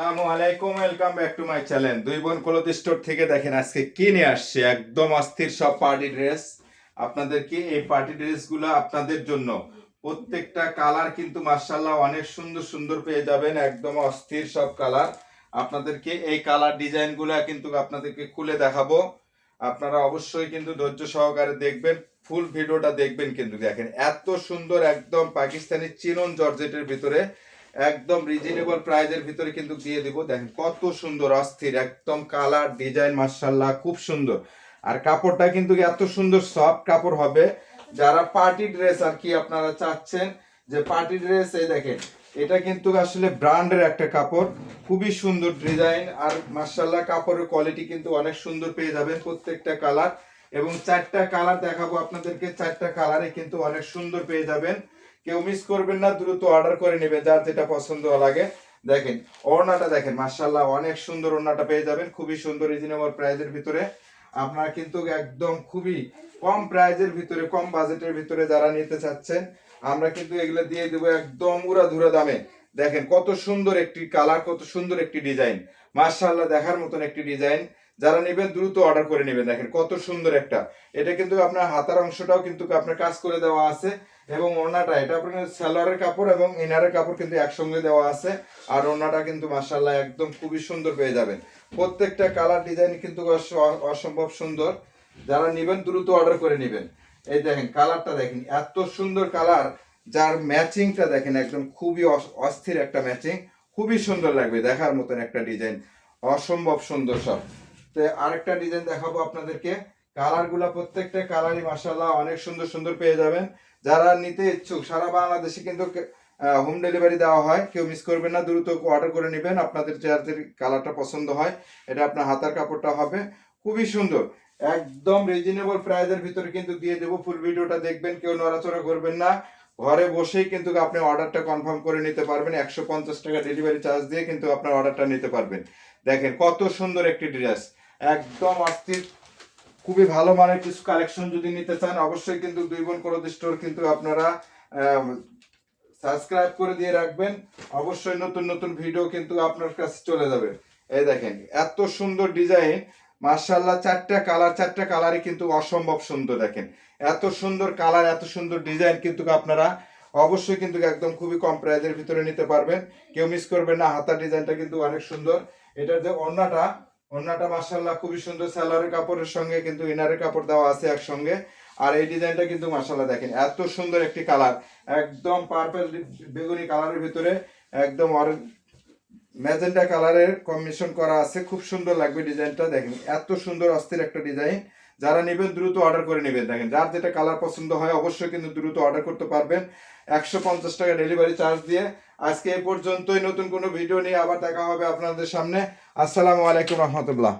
আসসালামু আলাইকুম welcome back to my channel দুই বোন কলত স্টোর থেকে দেখেন আজকে কি নিয়ে আসছে? একদম অস্থির সব পার্টি ড্রেস আপনাদেরকে এই পার্টি ড্রেসগুলো আপনাদের জন্য। প্রত্যেকটা কালার কিন্তু মার্শাল্লাহ অনেক সুন্দর সুন্দর পেয়ে যাবেন, একদম অস্থির সব কালার আপনাদেরকে এই কালার ডিজাইনগুলো কিন্তু আপনাদেরকে খুলে দেখাবো। আপনারা অবশ্যই কিন্তু ধৈর্য সহকারে দেখবেন ফুল ভিডিওটা দেখবেন কিন্তু। দেখেন, এত সুন্দর একদম পাকিস্তানি চিনন জর্জেটের ভিতরে একদম রিজনেবল প্রাইজের ভিতরে কিন্তু দিয়ে দিব। দেখেন কত সুন্দর, অস্থির, একদম কালার ডিজাইন মার্শাল্লাহ খুব সুন্দর। আর কাপড়টা কিন্তু এত সুন্দর সফট কাপড় হবে। যারা পার্টি ড্রেস আর কি আপনারা চাচ্ছেন যে পার্টি ড্রেস এই দেখেন, এটা কিন্তু আসলে ব্র্যান্ডের একটা কাপড়। খুবই সুন্দর ডিজাইন আর মার্শাল্লাহ কাপড়ের কোয়ালিটি কিন্তু অনেক সুন্দর পেয়ে যাবেন প্রত্যেকটা কালার এবং চারটা কালার দেখাবো আপনাদেরকে, চারটা কালারে কিন্তু অনেক সুন্দর পেয়ে যাবেন। কেউ মিস করবেন না, দ্রুত অর্ডার করে নেবেন, যার যেটা পছন্দ লাগে। দেখেন, ওড়নাটা দেখেন মার্শাল্লাহ অনেক সুন্দর ওড়নাটা পেয়ে যাবেন, খুবই সুন্দর রিজনেবল প্রাইজের ভিতরে। আপনারা কিন্তু একদম খুবই কম প্রাইজের ভিতরে, কম বাজেটের ভিতরে যারা নিতে চাচ্ছেন, আমরা কিন্তু এগুলো দিয়ে দেবো একদম উড়াধুরা দামে। দেখেন, কত সুন্দর একটি কালার কত সুন্দর একটি ডিজাইন মার্শাল্লাহ দেখার মতন একটি ডিজাইন যারা নেবেন দ্রুত অর্ডার করে নেবেন। দেখেন কত সুন্দর একটা। এটা কিন্তু আপনার হাতার অংশটাও কিন্তু আপনার কাজ করে দেওয়া আছে এবং ওড়নাটা, এটা আপনার সালোয়ারের কাপড় এবং ইনারের কাপড় কিন্তু একসঙ্গে দেওয়া আছে। আর ওড়নাটা কিন্তু মার্শাল্লাহ একদম খুবই সুন্দর পেয়ে যাবেন। প্রত্যেকটা কালার ডিজাইন কিন্তু অসম্ভব সুন্দর। যারা নেবেন দ্রুত অর্ডার করে নেবেন। এই দেখেন কালারটা দেখেন, এত সুন্দর কালার। যার ম্যাচিংটা দেখেন একদম খুবই অস- অস্থির একটা ম্যাচিং। খুবই সুন্দর লাগবে দেখার মতন একটা ডিজাইন। অসম্ভব সুন্দর সব। তো আরেকটা ডিজাইন দেখাবো আপনাদেরকে। কালারগুলো প্রত্যেকটা কালারই মাসাল্লাহ অনেক সুন্দর সুন্দর পেয়ে যাবেন। যারা নিতে ইচ্ছুক, সারা বাংলাদেশে কিন্তু হোম ডেলিভারি দেওয়া হয়। কেউ মিস করবেন না, দ্রুত অর্ডার করে নেবেন। আপনাদের যার যে কালারটা পছন্দ হয়, এটা আপনার হাতার কাপড়টা হবে। খুবই সুন্দর। একদম রিজনেবল প্রাইজের ভিতরে কিন্তু দিয়ে দেবো। ফুল ভিডিওটা দেখবেন, কেউ নড়াচড়া করবেন না। ঘরে বসেই কিন্তু আপনি অর্ডারটা কনফার্ম করে নিতে পারবেন। একশো পঞ্চাশ টাকা ডেলিভারি চার্জ দিয়ে কিন্তু আপনার অর্ডারটা নিতে পারবেন। দেখেন কত সুন্দর একটি ড্রেস একদম অস্থির। খুবই ভালো মানের কিছু কালেকশন যদি নিতে চান, অবশ্যই কিন্তু দুই বোন করদ স্টোর কিন্তু আপনারা সাবস্ক্রাইব করে দিয়ে রাখবেন। অবশ্যই নতুন নতুন ভিডিও কিন্তু আপনার কাছে চলে যাবে। এই দেখেন, এত সুন্দর ডিজাইন মার্শাল্লাহ চারটা কালার চারটা কালারই কিন্তু অসম্ভব সুন্দর, দেখেন। এত সুন্দর কালার এত সুন্দর ডিজাইন কিন্তু আপনারা অবশ্যই কিন্তু একদম খুবই কম প্রাইজের ভিতরে নিতে পারবেন। কেউ মিস করবেন না হাতার ডিজাইনটা কিন্তু অনেক সুন্দর। এটার যে ওড়নাটা ওড়নাটা মার্শাল্লাহ খুবই সুন্দর সালোয়ারের কাপড়ের সঙ্গে কিন্তু ইনারের কাপড় দেওয়া আছে একসঙ্গে। আর এই ডিজাইনটা কিন্তু মার্শাল্লাহ দেখেন, এত সুন্দর একটি কালার। একদম পার্পল বেগুনি কালারের ভিতরে একদম ম্যাজেন্টা কালারের কম্বিনেশন করা আছে। খুব সুন্দর লাগবে ডিজাইনটা, দেখেন, এত সুন্দর অস্থির একটা ডিজাইন। যারা নেবেন, দ্রুত অর্ডার করে নেবেন, দেখেন, যার যেটা কালার পছন্দ হয় অবশ্যই কিন্তু দ্রুত অর্ডার করতে পারবেন। একশো পঞ্চাশ টাকা ডেলিভারি চার্জ দিয়ে আজকে এই পর্যন্তই। নতুন কোনো ভিডিও নিয়ে আবার দেখা হবে আপনাদের সামনে। আসসালামু আলাইকুম রহমতুল্লাহ।